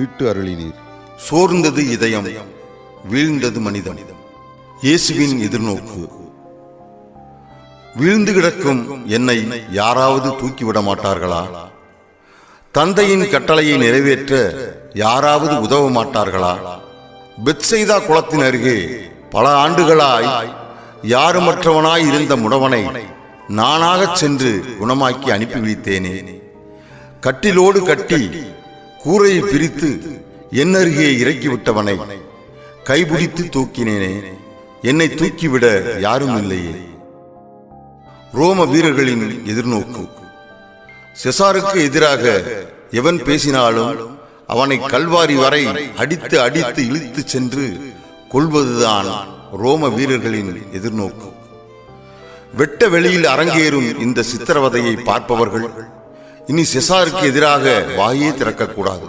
மீட்டு அருளினீர். சோர்ந்தது இதயம் வீழ்ந்தது மனிதன். இயேசுவின் எதிர்நோக்கு. வீழ்ந்து கிடக்கும் என்னை யாராவது தூக்கிவிட மாட்டார்களா? தந்தையின் கட்டளையை நிறைவேற்ற யாராவது உதவ மாட்டார்களா? பெத்செய்தா குளத்தின் அருகே பல ஆண்டுகளாய் யாருமற்றவனாய் இருந்த முடவனை நானாகச் சென்று குணமாக்கி அனுப்பி வைத்தேனே. கட்டிலோடு கட்டி கூரையை பிரித்து என் அருகே இறக்கி விட்டவனை கைபிடித்து தூக்கினேனே. என்னை தூக்கிவிட யாரும் இல்லையே. ரோம வீரர்களின் எதிர்நோக்கு. செசாருக்கு எதிராக எவன் பேசினாலும் அவனை கல்வாரி வரை அடித்து அடித்து இழுத்து சென்று கொள்வதுதான் ரோம வீரர்களின் எதிர்நோக்கு. வெட்ட வெளியில் அரங்கேறும் இந்த சித்திரவதையை பார்ப்பவர்கள் இனி செசாருக்கு எதிராக வாயே திறக்கக்கூடாது.